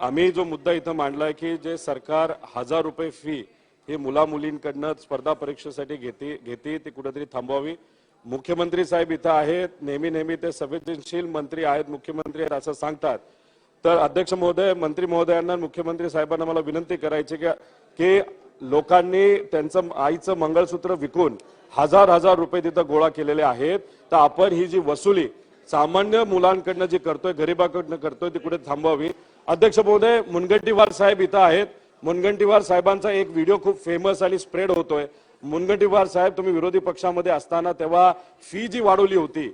आम्ही जो मुद्दा इथं मांडलाय की जे सरकार हजार रुपये फी हे मुला मुलींकडनं स्पर्धा परीक्षेसाठी घेते घेते ती कुठेतरी थांबवावी. मुख्यमंत्री साहेब इथं आहेत नेहमी नेहमी ते संवेदनशील मंत्री आहेत मुख्यमंत्री आहेत असं सांगतात. तर अध्यक्ष महोदय मंत्री महोदयांना मुख्यमंत्री साहेबांना मला विनंती करायची की की लोकांनी त्यांचं आईचं मंगळसूत्र विकून हजार हजार रुपये तिथं गोळा केलेले आहेत. तर आपण ही जी वसुली सामान्य मुलांकडनं जी करतोय गरिबाकडनं करतोय ती कुठे थांबवावी? अध्यक्ष महोदय मुनगंटीवार साहेब इथं आहेत. मुनगंटीवार साहेबांचा एक व्हिडिओ खूप फेमस आणि स्प्रेड होतोय. मुनगंटीवार साहेब तुम्ही विरोधी पक्षामध्ये असताना तेव्हा फी जी वाढवली होती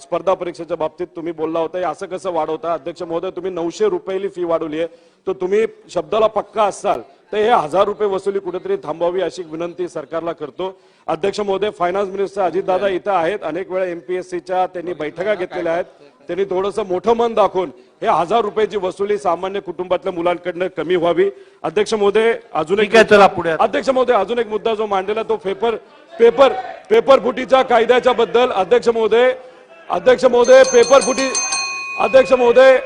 स्पर्धा परीक्षेच्या बाबतीत तुम्ही बोलला होता. असं कसं वाढवता? अध्यक्ष महोदय तुम्ही नऊशे रुपयेली फी वाढवली आहे. तर तुम्ही शब्दाला पक्का असाल तर हे हजार रुपये वसुली कुठेतरी थांबवावी अशी विनंती सरकारला करतो. अध्यक्ष महोदय फायनान्स मिनिस्टर अजितदादा इथं आहेत. अनेक वेळा एमपीएससीच्या त्यांनी बैठका घेतलेल्या आहेत. त्यांनी थोडंसं मोठं मन दाखवून हे हजार रुपयाची वसुली सामान्य कुटुंबातल्या मुलांकडनं कमी व्हावी. अध्यक्ष महोदय अजून एक चला पुढे. अध्यक्ष महोदय अजून एक मुद्दा जो मांडलेला तो पेपर पेपर पेपर फुटीच्या कायद्याच्या बद्दल. अध्यक्ष महोदय अध्यक्ष महोदय पेपर फुटी अध्यक्ष महोदय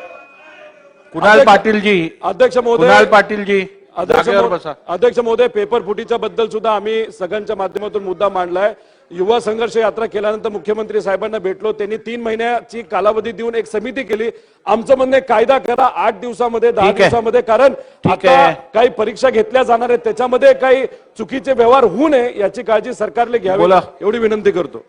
कुणाल अध्यक्ष- पाटील जी अध्यक्ष महोदय. कुणाल पाटील जी अध्यक्ष महोदय पेपर फुटीच्या बद्दल सुद्धा आम्ही सगळ्यांच्या माध्यमातून मुद्दा मांडलाय. युवा संघर्ष यात्रा केल्यानंतर मुख्यमंत्री साहेबांना भेटलो. त्यांनी तीन महिन्याची कालावधी देऊन एक समिती केली. आमचं म्हणणं कायदा करा आठ दिवसामध्ये दहा. दिवसामध्ये कारण आता. काही परीक्षा घेतल्या जाणार आहेत. त्याच्यामध्ये काही चुकीचे व्यवहार होऊ नये याची काळजी सरकारने घ्यावी. एवढी विनंती करतो.